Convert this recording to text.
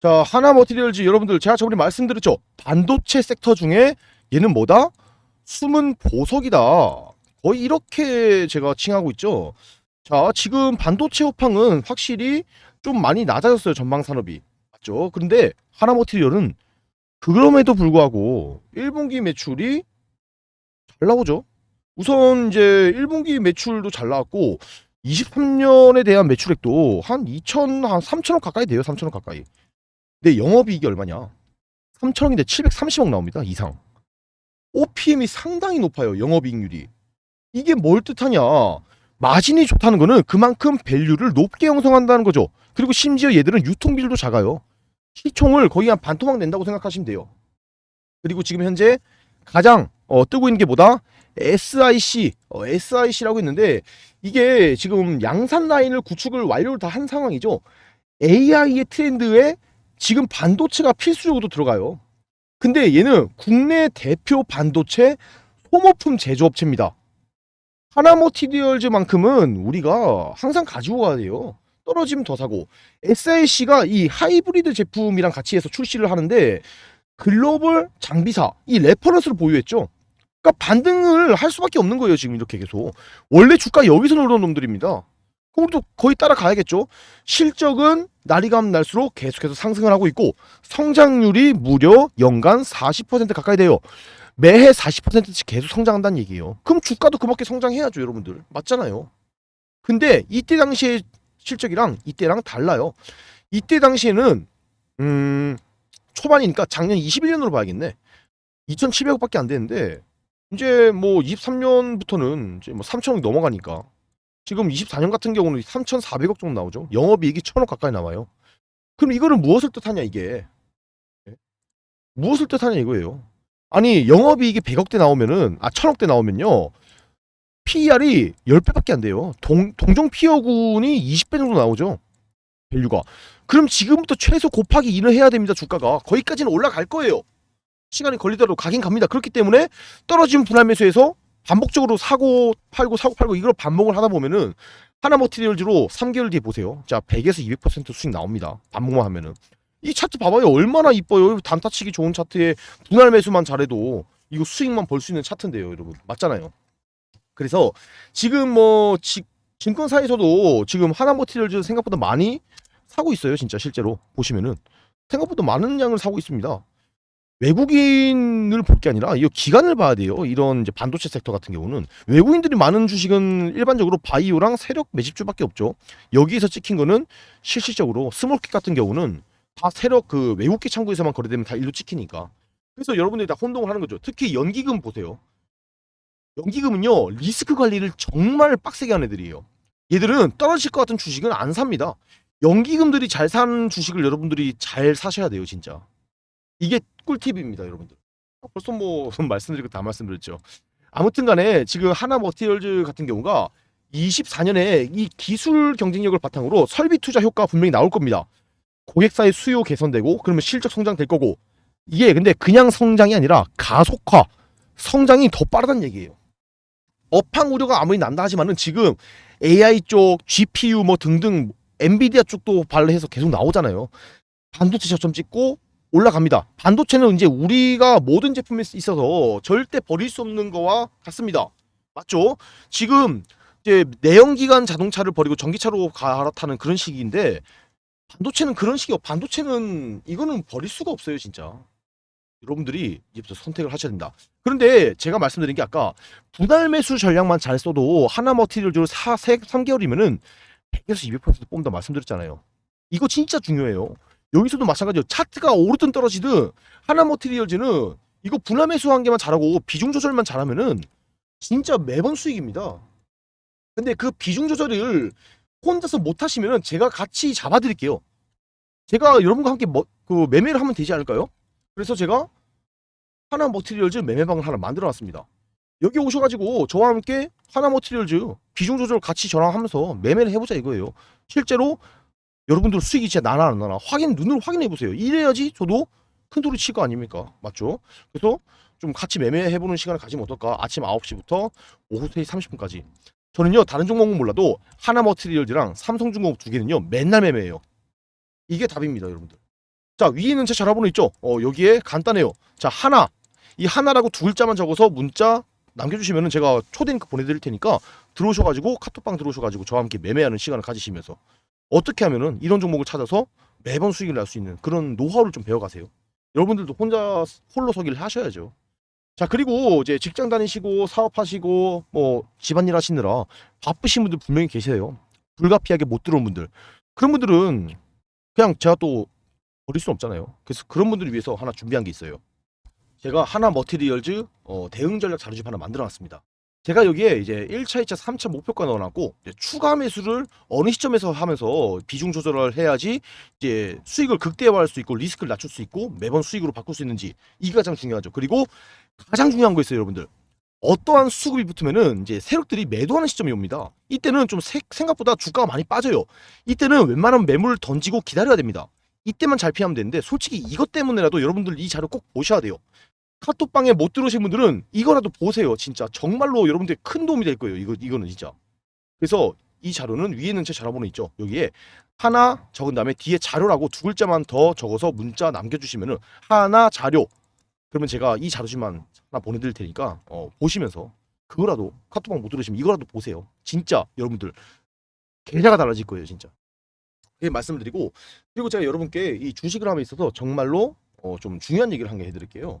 자, 하나 머티리얼즈 여러분들 제가 저번에 말씀드렸죠. 반도체 섹터 중에 얘는 뭐다? 숨은 보석이다. 거의 이렇게 제가 칭하고 있죠. 자, 지금 반도체 호황은 확실히 좀 많이 낮아졌어요. 전방 산업이. 맞죠? 그런데 하나 머티리얼은 그럼에도 불구하고 1분기 매출이 잘 나오죠. 우선 이제 1분기 매출도 잘 나왔고 23년에 대한 매출액도 한 2천 한 3천억 가까이 돼요. 3천억 가까이. 근데 영업이익이 얼마냐? 3천억인데 730억 나옵니다. 이상. OPM이 상당히 높아요. 영업이익률이. 이게 뭘 뜻하냐? 마진이 좋다는 거는 그만큼 밸류를 높게 형성한다는 거죠. 그리고 심지어 얘들은 유통비율도 작아요. 시총을 거의 한 반토막 낸다고 생각하시면 돼요. 그리고 지금 현재 가장 어, 뜨고 있는 게 뭐다? SIC, 어, SIC라고 있는데 이게 지금 양산 라인을 구축을 완료를 다 한 상황이죠. AI의 트렌드에 지금 반도체가 필수적으로 들어가요. 근데 얘는 국내 대표 반도체 소모품 제조업체입니다. 하나모티리얼즈만큼은 우리가 항상 가지고 가야 돼요. 떨어지면 더 사고. SIC가 이 하이브리드 제품이랑 같이 해서 출시를 하는데 글로벌 장비사 이 레퍼런스를 보유했죠. 그러니까 반등을 할 수밖에 없는 거예요 지금 이렇게 계속. 원래 주가 여기서 놀던 놈들입니다. 우리도 거의 따라가야겠죠. 실적은 날이 가면 날수록 계속해서 상승을 하고 있고 성장률이 무려 연간 40% 가까이 돼요. 매해 40%씩 계속 성장한다는 얘기예요. 그럼 주가도 그밖에 성장해야죠, 여러분들. 맞잖아요. 근데 이때 당시의 실적이랑 이때랑 달라요. 이때 당시에는 음 초반이니까 작년 21년으로 봐야겠네. 2,700억밖에 안 되는데 이제 뭐 23년부터는 이제 뭐 3천억 넘어가니까 지금 24년 같은 경우는 3,400억 정도 나오죠. 영업이익이 1,000억 가까이 나와요. 그럼 이거는 무엇을 뜻하냐 이게? 예? 무엇을 뜻하냐 이거예요. 아니 영업이익이 100억대 나오면은 아 1000억대 나오면요. PER이 10배밖에 안 돼요. 동, 동종 피어군이 20배 정도 나오죠. 밸류가. 그럼 지금부터 최소 곱하기 2를 해야 됩니다. 주가가. 거기까지는 올라갈 거예요. 시간이 걸리더라도 가긴 갑니다. 그렇기 때문에 떨어진 분할 매수에서 반복적으로 사고 팔고 사고 팔고 이걸 반복을 하다 보면은 하나 머티리얼즈로 3개월 뒤에 보세요. 자, 100에서 200% 수익 나옵니다. 반복만 하면은. 이 차트 봐봐요. 얼마나 이뻐요. 단타치기 좋은 차트에 분할 매수만 잘해도 이거 수익만 벌 수 있는 차트인데요, 여러분. 맞잖아요. 그래서 지금 뭐 지, 증권사에서도 지금 하나 머티리얼즈 생각보다 많이 사고 있어요, 진짜 실제로 보시면은 생각보다 많은 양을 사고 있습니다. 외국인을 볼 게 아니라 이 기관을 봐야 돼요. 이런 이제 반도체 섹터 같은 경우는 외국인들이 많은 주식은 일반적으로 바이오랑 세력 매집주밖에 없죠. 여기에서 찍힌 거는 실질적으로 스몰캡 같은 경우는 다 세력 그 외국계 창구에서만 거래되면 다 일로 찍히니까. 그래서 여러분들이 다 혼동을 하는 거죠. 특히 연기금 보세요. 연기금은요 리스크 관리를 정말 빡세게 하는 애들이에요. 얘들은 떨어질 것 같은 주식은 안 삽니다. 연기금들이 잘 사는 주식을 여러분들이 잘 사셔야 돼요, 진짜. 이게 꿀팁입니다, 여러분들. 벌써 뭐 말씀드리고 다 말씀드렸죠. 아무튼 간에 지금 하나 머티리얼즈 같은 경우가 24년에 이 기술 경쟁력을 바탕으로 설비 투자 효과가 분명히 나올 겁니다. 고객사의 수요 개선되고 그러면 실적 성장 될 거고 이게 근데 그냥 성장이 아니라 가속화 성장이 더 빠르다는 얘기예요. 업황 우려가 아무리 난다 하지만은 지금 AI 쪽, GPU 뭐 등등 엔비디아 쪽도 발해서 계속 나오잖아요. 반도체 저점 찍고 올라갑니다. 반도체는 이제 우리가 모든 제품에 있어서 절대 버릴 수 없는 거와 같습니다. 맞죠? 지금 이제 내연기관 자동차를 버리고 전기차로 갈아타는 그런 시기인데 반도체는 그런 시기요. 반도체는 이거는 버릴 수가 없어요, 진짜. 여러분들이 이제부터 선택을 하셔야 된다. 그런데 제가 말씀드린 게 아까 분할 매수 전략만 잘 써도 하나 머티리얼즈로 4, 3개월이면은 100에서 200% 뽑는다 말씀드렸잖아요. 이거 진짜 중요해요. 여기서도 마찬가지예요. 차트가 오르든 떨어지든 하나 머티리얼즈는 이거 분할 매수 한 개만 잘하고 비중 조절만 잘하면은 진짜 매번 수익입니다. 근데 그 비중 조절을 혼자서 못 하시면은 제가 같이 잡아드릴게요. 제가 여러분과 함께 뭐, 그 매매를 하면 되지 않을까요? 그래서 제가 하나 머티리얼즈 매매방을 하나 만들어놨습니다. 여기 오셔가지고 저와 함께 하나 머티리얼즈 비중 조절 같이 저랑 하면서 매매를 해보자 이거예요. 실제로 여러분들 수익이 진짜 나나 안 나나 확인 눈으로 확인해 보세요. 이래야지 저도 큰 소리 칠 거 아닙니까? 맞죠? 그래서 좀 같이 매매해 보는 시간을 가지면 어떨까? 아침 9시부터 오후 3시 30분까지. 저는요 다른 종목은 몰라도 하나 머티리얼즈랑 삼성중공업 두 개는요 맨날 매매해요. 이게 답입니다, 여러분들. 자 위에 있는 제 전화번호 있죠? 어 여기에 간단해요. 자 하나 이 하나라고 두 글자만 적어서 문자 남겨주시면은 제가 초대 링크 보내드릴 테니까 들어오셔가지고 카톡방 들어오셔가지고 저와 함께 매매하는 시간을 가지시면서 어떻게 하면은 이런 종목을 찾아서 매번 수익을 낼 수 있는 그런 노하우를 좀 배워가세요. 여러분들도 혼자 홀로 서기를 하셔야죠. 자 그리고 이제 직장 다니시고 사업하시고 뭐 집안일 하시느라 바쁘신 분들 분명히 계세요. 불가피하게 못 들어온 분들 그런 분들은 그냥 제가 또 버릴 수는 없잖아요. 그래서 그런 분들을 위해서 하나 준비한 게 있어요. 제가 하나 머티리얼즈 어, 대응 전략 자료집 하나 만들어 놨습니다. 제가 여기에 이제 1차, 2차, 3차 목표가 넣어놨고 추가 매수를 어느 시점에서 하면서 비중 조절을 해야지 이제 수익을 극대화할 수 있고 리스크를 낮출 수 있고 매번 수익으로 바꿀 수 있는지 이게 가장 중요하죠. 그리고 가장 중요한 거 있어요, 여러분들. 어떠한 수급이 붙으면은 이제 세력들이 매도하는 시점이 옵니다. 이때는 좀 세- 생각보다 주가가 많이 빠져요. 이때는 웬만하면 매물을 던지고 기다려야 됩니다. 이때만 잘 피하면 되는데 솔직히 이것 때문에라도 여러분들 이 자료 꼭 보셔야 돼요. 카톡방에 못 들어오신 분들은 이거라도 보세요. 진짜 정말로 여러분들 큰 도움이 될 거예요. 이거 이거는 진짜. 그래서 이 자료는 위에 있는 제 전화번호 있죠. 여기에 하나 적은 다음에 뒤에 자료라고 두 글자만 더 적어서 문자 남겨주시면은 하나 자료. 그러면 제가 이 자료집만 하나 보내드릴 테니까 어, 보시면서 그거라도 카톡방 못 들으시면 이거라도 보세요. 진짜 여러분들 계좌가 달라질 거예요. 진짜. 예, 말씀드리고 그리고 제가 여러분께 이 주식을 함에 있어서 정말로 어, 좀 중요한 얘기를 한 개 해드릴게요.